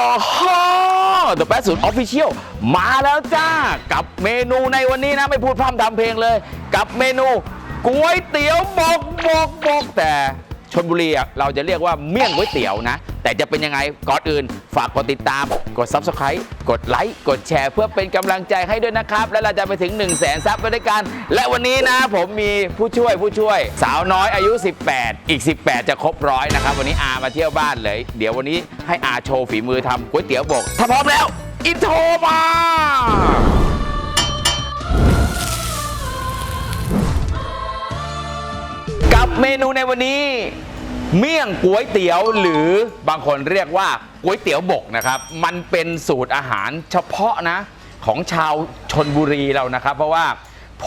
อ๋อฮะ The Best สูตร Official มาแล้วจ้า กับเมนูในวันนี้นะ ไม่พูดพร่ำทำเพลงเลย กับเมนูก๋วยเตี๋ยวบกบกบกแต่ ชนบุรีอะเราจะเรียกว่าเมี่ยงก๋วยเตี๋ยวนะ แต่จะเป็นยังไงก่อนอื่น ฝากกดติดตาม กด Subscribe กดไลค์กดแชร์ เพื่อเป็นกำลังใจให้ด้วยนะครับ และเราจะไปถึง 1 0 0 0 0แสนซับไปด้วยกัน และวันนี้นะผมมีผู้ช่วยผู้ช่วย สาวน้อยอายุ 18 อีก 18 จะครบร้อยนะครับ วันนี้อามาเที่ยวบ้านเลย เดี๋ยววันนี้ให้อาโชว์ฝีมือทำก๋วยเตี๋ยวบกถ้าพร้อมแล้วอินโทรมา เมนูในวันนี้ เมี่ยงก๋วยเตี๋ยวหรือบางคนเรียกว่าก๋วยเตี๋ยวบกนะครับ มันเป็นสูตรอาหารเฉพาะนะ ของชาวชนบุรีเรานะครับ เพราะว่า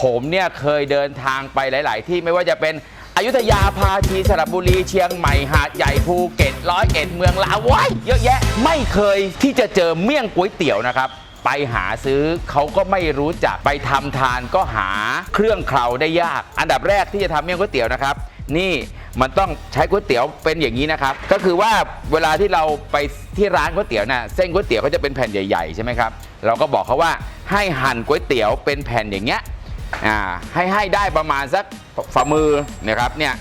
ผมเนี่ยเคยเดินทางไปหลาย ๆ ที่ไม่ว่าจะเป็นอยุธยาพาชีสระบุรีเชียงใหม่หาดใหญ่ภูเก็ตร้อยเอ็ดเมืองลาวว้ยเยอะแยะ ไม่เคยที่จะเจอเมี่ยงก๋วยเตี๋ยวนะครับ ไปหาซื้อเขาก็ไม่รู้จักไปทำทานก็หาเครื่องเคลาได้ยาก อันดับแรกที่จะทำเมี่ยงก๋วยเตี๋ยวนะครับ นี่มันต้องใช้ก๋วยเตี๋ยวเป็นอย่างนี้นะครับ ก็คือว่าเวลาที่เราไปที่ร้านก๋วยเตี๋ยวน่ะเส้นก๋วยเตี๋ยวเขาจะเป็นแผ่นใหญ่ๆใช่ไหมครับเราก็บอกเขาว่าให้หั่นก๋วยเตี๋ยวเป็นแผ่นอย่างเงี้ยอ่าให้ให้ได้ประมาณสักฝ่ามือนะครับเนี่ย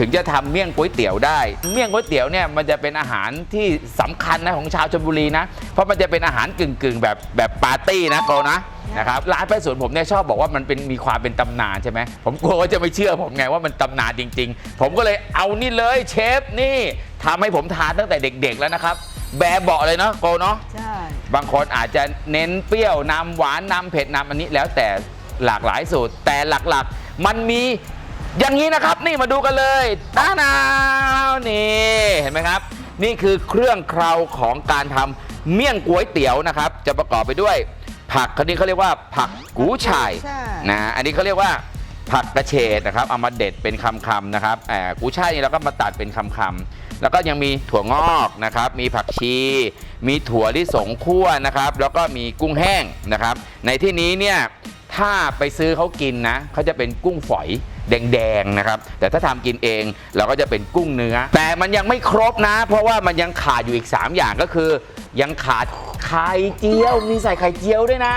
ถึงจะทำเมี่ยงก๋วยเตี๋ยวได้ เมี่ยงก๋วยเตี๋ยวเนี่ยมันจะเป็นอาหารที่สำคัญนะของชาวชลบุรีนะ เพราะมันจะเป็นอาหารกึ่งๆ แบบแบบปาร์ตี้นะโกนะนะครับร้านแป้สวนผมเนี่ยชอบบอกว่ามันเป็นมีความเป็นตำนานใช่ไหมผมกลัวว่าจะไม่เชื่อผมไงว่ามันตำนานจริง ๆ ผมก็เลยเอานี่เลยเชฟนี่ทำให้ผมทานตั้งแต่เด็ก ๆ แล้วนะครับ แบะเบาะเลยเนาะโกเนาะใช่บางคนอาจจะเน้นเปรี้ยวนำหวานนำเผ็ดนำอันนี้แล้วแต่หลากหลายสูตร แต่หลักๆ มันมี อย่างนี้นะครับนี่มาดูกันเลยต้านาวนี่เห็นไหมครับ นี่คือเครื่องเคราของการทำเมี่ยงก๋วยเตี๋ยวนะครับ จะประกอบไปด้วย ผักคนนี้เขาเรียกว่าผักกูช่ายใช่นะอันนี้เขาเรียกว่าผักกระเฉดนะครับเอามาเด็ดเป็นคำๆนะครับแอบกูช่ายนี่เราก็มาตัดเป็นคำๆแล้วก็ยังมีถั่วงอกนะครับ มีผักชี มีถั่วที่สงคั่วนะครับ แล้วก็มีกุ้งแห้งนะครับ ในที่นี้เนี่ย ถ้าไปซื้อเขากินนะเขาจะเป็นกุ้งฝอยแดงๆนะครับ แต่ถ้าทำกินเองเราก็จะเป็นกุ้งเนื้อ แต่มันยังไม่ครบนะ เพราะว่ามันยังขาดอยู่อีก 3 อย่างก็คือ ยังขาดไข่เจียวมีใส่ไข่เจียวด้วยนะ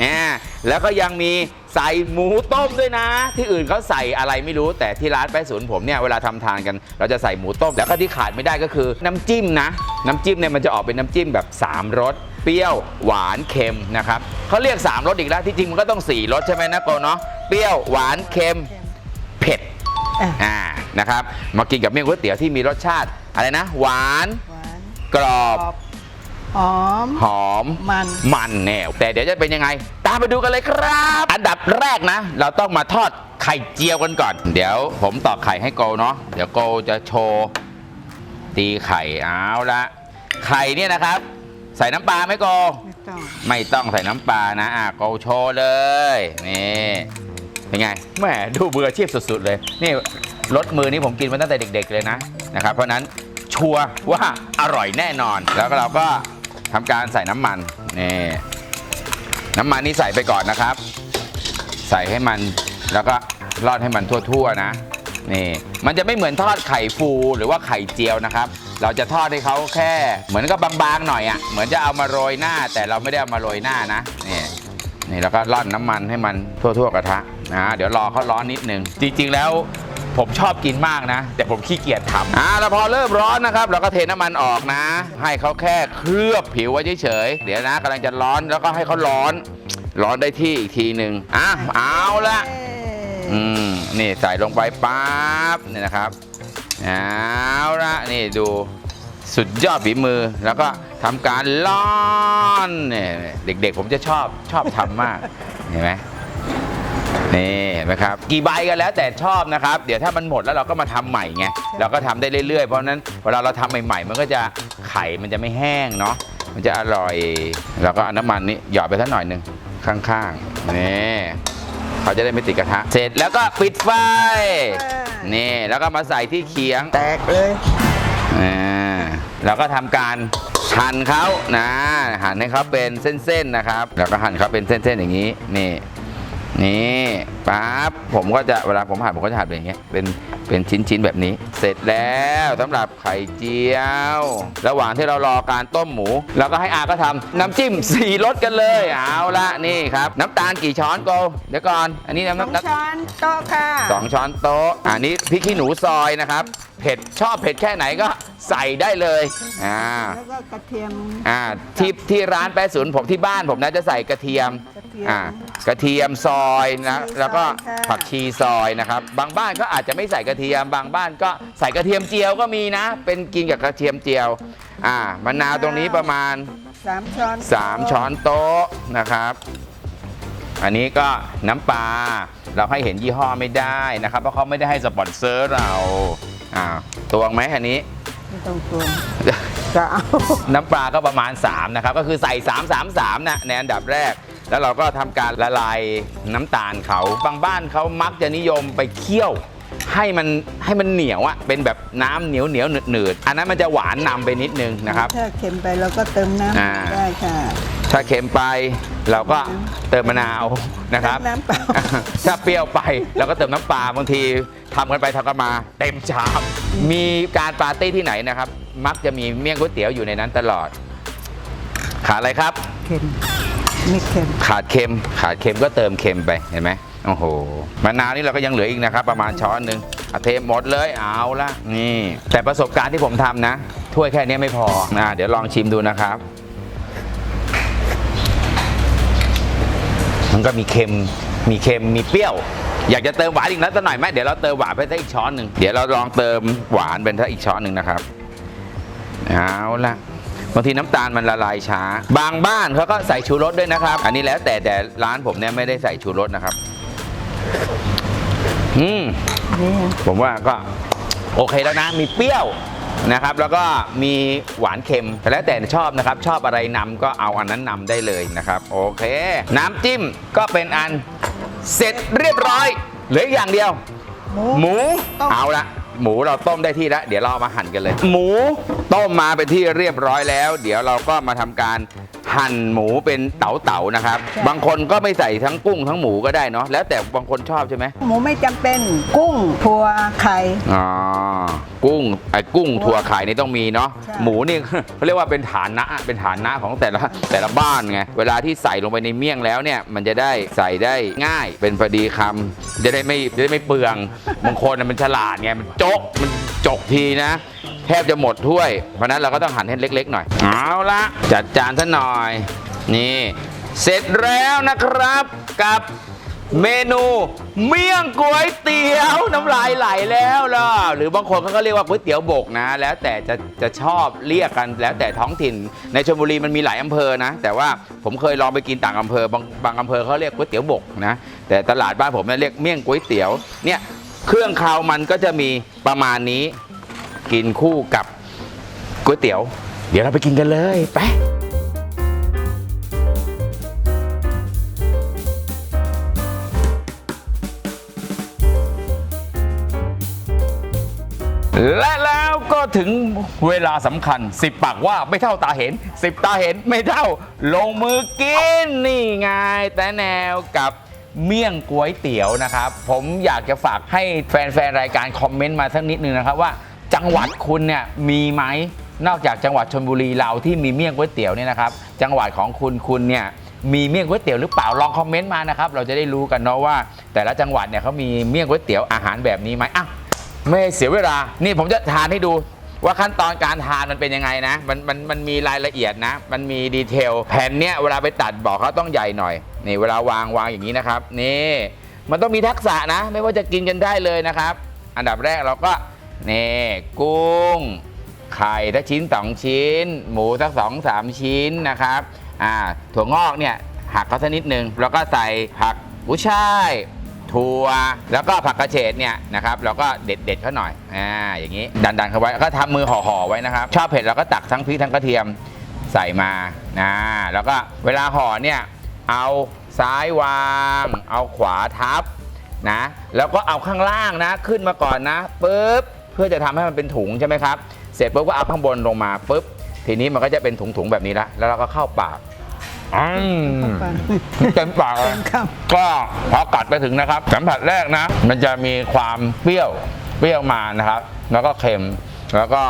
เนี่ยแล้วก็ยังมีใส่หมูต้มด้วยนะ ที่อื่นเขาใส่อะไรไม่รู้แต่ที่ร้านแป้ศูนย์ผมเนี่ยเวลาทำทานกัน เราจะใส่หมูต้ม แล้วก็ที่ขาดไม่ได้ก็คือน้ำจิ้มนะ น้ำจิ้มเนี่ยมันจะออกเป็นน้ำจิ้มแบบ 3รส ปรี้ยวหวานเค็มนะครับเขาเรียก 3รสอีกแล้วที่จริงมันก็ต้อง 4รสใช่ไหมนะโกเนาะเปรี้ยวหวานเค็มเผ็ดอะอ่านะครับมากินกับเมี่ยงก๋วยเตี๋ยวที่มีรสชาติอะไรนะ หวานหวานกรอบหอมหอมมันมันแน่แต่เดี๋ยวจะเป็นยังไง ตามไปดูกันเลยครับ อันดับแรกนะ เราต้องมาทอดไข่เจียวกันก่อน เดี๋ยวผมตอกไข่ให้โกเนาะเดี๋ยวโกจะโชว์ตีไข่เอาละไข่เนี่ยนะครับ ใส่น้ำปลาไหมโกไม่ต้องไม่ต้องใส่น้ำปลานะอะโกโชว์เลยนี่เป็นไงแหมดูเบื่ออาชีพสุด ๆ เลย นี่รสมือนี่ผมกินมาตั้งแต่เด็ก ๆ เลยนะนะครับ เพราะฉะนั้นชัวร์ว่าอร่อยแน่นอน แล้วก็เราก็ทำการใส่น้ำมันนี่น้ำมันนี่ใส่ไปก่อนนะครับ ใส่ให้มันแล้วก็รอดให้มันทั่ว ๆ นะนี่มันจะไม่เหมือนทอดไข่ฟูหรือว่าไข่เจียวนะครับ เราจะทอดให้เขาแค่ เหมือนกับบางๆหน่อยอะ่ะเหมือนจะเอามาโรยหน้า แต่เราไม่ได้เอามาโรยหน้านะนี่นี่แล้วก็ร่อนน้ำมันให้มันทั่วๆกระทะนะเดี๋ยวรอเขาร้อนนิดนึง จริง ๆ แล้วผมชอบกินมากนะ แต่ผมขี้เกียจทำอ่าแล้วพอเริ่มร้อนนะครับ เราก็เทน้ำมันออกนะ ให้เขาแค่เคลือบผิวไว้เฉยๆเดี๋ยวนะกำลังจะร้อนแล้วก็ให้เขาร้อน ร้อนได้ที่อีกทีหนึ่งอะเอาละอืมนี่ใส่ลงไปปั๊บนี่นะครับ เอาละนี่ดูสุดยอดฝีมือแล้วก็ทำการล่อนเนี่ยเด็กๆผมจะชอบชอบทำมากเห็นไหมนี่เห็นไหมครับกี่ใบกันแล้วแต่ชอบนะครับ เดี๋ยวถ้ามันหมดแล้วเราก็มาทำใหม่ไงเราก็ทำได้เรื่อยๆ เพราะฉะนั้นเวลาเราทำใหม่ ๆ มันก็จะไข่มันจะไม่แห้งเนาะมันจะอร่อย แล้วก็เอาน้ำมันนี่หยอดไปสักหน่อยหนึ่งข้างๆนี่ เขาจะได้ไม่ติดกระทะ เสร็จแล้วก็ปิดไฟ นี่แล้วก็มาใส่ที่เคียง แตกเลยอ่าแล้วก็ทำการหั่นเขานะหั่นให้เขาเป็นเส้นๆนะครับ แล้วก็หั่นเขาเป็นเส้นๆอย่างนี้นี่นี่ปั๊บผมก็จะเวลาผมหั่นผมก็จะหั่นเป็นอย่างเงี้ยเป็น เป็นชิ้นๆแบบนี้ เสร็จแล้วสำหรับไข่เจียว ระหว่างที่เรารอการต้มหมู เราก็ให้อาก็ทำน้ำจิ้มสี่รสกันเลยเอาละนี่ครับ น้ำตาลกี่ช้อนโกเดี๋ยวก่อน อันนี้น้ำสองน้ำช้อนโต๊ะค่ะสองช้อนโต๊ะอันนี้พริกขี้หนูซอยนะครับ เผ็ดชอบเผ็ดแค่ไหนก็ใส่ได้เลยอ่าแล้วก็กระเทียม อ่าที่ที่ร้านแปะศูนย์ผมที่บ้านผมนะจะใส่กระเทียมกระเทียมอ่ากระเทียมซอยนะผักชีแล้วก็ซอยค่ะ ผักชีซอยนะครับ บางบ้านก็อาจจะไม่ใส่กระเทียม บางบ้านก็ใส่กระเทียมเจียวก็มีนะ เป็นกินกับกระเทียมเจียวอ่ามะนาวตรงนี้ประมาณ สามช้อน3ช้อนโต๊ะนะครับ อันนี้ก็น้ำปลาเราให้เห็นยี่ห้อไม่ได้นะครับ เพราะเขาไม่ได้ให้สปอนเซอร์เรา อ่าตวงไหมอันนี้ ไม่ต้องกลัวจะเอาน้ำปลาก็ประมาณ 3 นะครับ ก็คือใส่ 3 3 3 นะในอันดับแรก แล้วเราก็ทำการละลายน้ำตาลเขาบางบ้านเขามักจะนิยมไปเคี่ยว ให้มันให้มันเหนียวอะเป็นแบบน้ำเหนียวเหนียวหนืดหนืดๆอันนั้นมันจะหวานนำไปนิดนึงนะครับ ถ้าเค็มไปเราก็เติมอ่าน้ำได้ค่ะ ถ้าเค็มไปเราก็เติมมะนาวนะครับเติมน้ำเปล่า ถ้าเปรี้ยวไปเราก็เติมน้ำปลาบางทีทำกันไปทำกันมา เต็มชาม มีการปาร์ตี้ที่ไหนนะครับ มักจะมีเมี่ยงก๋วยเตี๋ยวอยู่ในนั้นตลอด ขาดอะไรครับ เค็มไม่เค็ม ขาดเค็ม ขาดเค็มก็เติมเค็มไปเห็นไหม โอ้โหมะนาวนี่เราก็ยังเหลืออีกนะครับ ประมาณช้อนหนึ่งเอาเทหมดเลยเอาละนี่ แต่ประสบการณ์ที่ผมทำนะ ถ้วยแค่นี้ไม่พออ่าเดี๋ยวลองชิมดูนะครับ มันก็มีเค็มมีเค็มมีเปรี้ยว อยากจะเติมหวานอีกนิดสักหน่อยไหมเดี๋ยวเราเติมหวานไปสักอีกช้อนหนึ่งเดี๋ยวเราลองเติมหวานเป็นสักอีกช้อนหนึ่งนะครับเอาละบางทีน้ำตาลมันละลายช้า บางบ้านเขาก็ใส่ชูรสด้วยนะครับ อันนี้แล้วแต่แต่ร้านผมเนี่ยไม่ได้ใส่ชูรสนะครับ อืมนี่ผมว่าก็โอเคแล้วนะ มีเปรี้ยวนะครับ แล้วก็มีหวานเค็มแล้วแต่ชอบนะครับ ชอบอะไรนำก็เอาอันนั้นนำได้เลยนะครับ โอเค น้ำจิ้มก็เป็นอันเสร็จเรียบร้อยเหลืออีกอย่างเดียว หมูหมูต้มเอาละหมูเราต้มได้ที่แล้วเดี๋ยวเราเอามาหั่นกันเลย หมูต้มมาเป็นที่เรียบร้อยแล้ว เดี๋ยวเราก็มาทำการ หั่นหมูเป็นเต๋าๆนะครับ บางคนก็ไม่ใส่ทั้งกุ้งทั้งหมูก็ได้เนาะแล้วแต่บางคนชอบใช่ไหมหมูไม่จำเป็นกุ้งถั่วไข่ อ๋อกุ้งไอ้กุ้งถั่วไข่นี่ต้องมีเนาะใช่ หมูนี่ เขาเรียกว่าเป็นฐานนะเป็นฐานนะของแต่ละแต่ละบ้านไงเวลาที่ใส่ลงไปในเมี่ยงแล้วเนี่ย มันจะได้ใส่ได้ง่ายเป็นพอดีคำจะได้ไม่จะได้ไม่เปลืองบางคนน่ะมันฉลาดไงมันโจกมันจกทีนะ แทบจะหมดถ้วย เพราะฉะนั้นเราก็ต้องหั่นให้เล็กๆหน่อย เอาละจัดจานซะหน่อย นี่ เสร็จแล้วนะครับกับเมนูเมี่ยงก๋วยเตี๋ยวน้ำลายไหลแล้วล่ะหรือบางคนเขาก็เรียกว่าก๋วยเตี๋ยวบกนะ แล้วแต่จะจะชอบเรียกกันแล้วแต่ท้องถิ่น ในชลบุรีมันมีหลายอำเภอนะ แต่ว่าผมเคยลองไปกินต่างอำเภอบางบางอำเภอเขาเรียกก๋วยเตี๋ยวบกนะ แต่ตลาดบ้านผมเนี่ยเรียกเมี่ยงก๋วยเตี๋ยวเนี่ยเครื่องคาวมันก็จะมีประมาณนี้ กินคู่กับก๋วยเตี๋ยว เดี๋ยวเราไปกินกันเลยไปและแล้วก็ถึงเวลาสำคัญ 10 ปากว่าไม่เท่าตาเห็น 10 ตาเห็นไม่เท่า ลงมือกินนี่ไงแต่แนวกับเมี่ยงก๋วยเตี๋ยวนะครับ ผมอยากจะฝากให้แฟนๆ รายการคอมเมนต์มาสักนิดนึงนะครับว่า จังหวัดคุณเนี่ยมีไหมนอกจากจังหวัดชนบุรีเราที่มีเมี่ยงก๋วยเตี๋ยวเนี่ยนะครับ จังหวัดของคุณคุณเนี่ยมีเมี่ยงก๋วยเตี๋ยวหรือเปล่าลองคอมเมนต์มานะครับเราจะได้รู้กันเนาะว่า แต่ละจังหวัดเนี่ยเขามีเมี่ยงก๋วยเตี๋ยวอาหารแบบนี้ไหมอะไม่เสียเวลา นี่ผมจะทานให้ดูว่าขั้นตอนการทานมันเป็นยังไงนะ มันมันมันมีรายละเอียดนะ มันมีดีเทลแผ่นเนี้ยเวลาไปตัดบอกเขาต้องใหญ่หน่อยนี่เวลาวางวางอย่างนี้นะครับนี่มันต้องมีทักษะนะ ไม่ว่าจะกินกันได้เลยนะครับ อันดับแรกเราก็ นี่กุ้ง ไข่ถ้าชิ้นสองชิ้น หมูสักสองสามชิ้นนะครับอ่าถั่วงอกเนี่ยหักเขาสักนิดนึงแล้วก็ใส่ผักกุ้ยช่ายถั่วแล้วก็ผักกระเฉดเนี่ยนะครับเราก็เด็ดเด็ดๆเขาหน่อยอ่าอย่างนี้ดันดันๆเขาไว้แล้วก็ทำมือห่อๆไว้นะครับ ชอบเผ็ดเราก็ตักทั้งพริกทั้งกระเทียมใส่มานะแล้วก็เวลาห่อเนี่ยเอาซ้ายวาง เอาขวาทับนะแล้วก็เอาข้างล่างนะขึ้นมาก่อนนะปุ๊บ พื่อจะทำให้มันเป็นถุงใช่ไหมครับ เสร็จปุ๊บก็เอาข้างบนลงมาปุ๊บ ทีนี้มันก็จะเป็นถุงๆแบบนี้ละ แล้วเราก็เข้าปากอืมเต็มปากเลยครับก็พอกัดไปถึงนะครับ สัมผัสแรกนะ มันจะมีความเปรี้ยวเปรี้ยวมานะครับ แล้วก็เค็มแล้วก็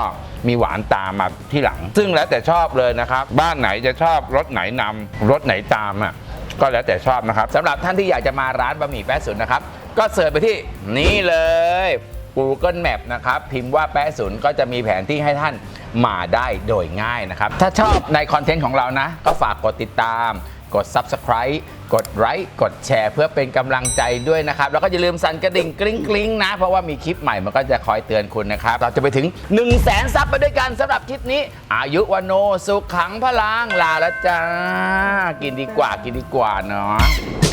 มีหวานตามมาที่หลัง ซึ่งแล้วแต่ชอบเลยนะครับ บ้านไหนจะชอบรสไหนนำรสไหนตามอะก็แล้วแต่ชอบนะครับสำหรับท่านที่อยากจะมาร้านบะหมี่แป๊ะสุนนะครับ ก็เสิร์ชไปที่นี่เลย Google Map นะครับ พิมพ์ว่าแป๊ะสุนก็จะมีแผนที่ให้ท่านมาได้โดยง่ายนะครับ ถ้าชอบในคอนเทนต์ของเรานะ ก็ฝากกดติดตาม กด Subscribe กดไลค์กดแชร์ เพื่อเป็นกำลังใจด้วยนะครับ แล้วก็อย่าลืมสั่นกระดิ่งกริ๊งกริ๊งนะ เพราะว่ามีคลิปใหม่มันก็จะคอยเตือนคุณนะครับ เราจะไปถึง 1 0 0 0 0แสนซับไปด้วยกันสำหรับคลิปนี้ อายุวโนสุขขังพลังลาแล้วจ้า กินดีกว่ากินดีกว่าเนาะ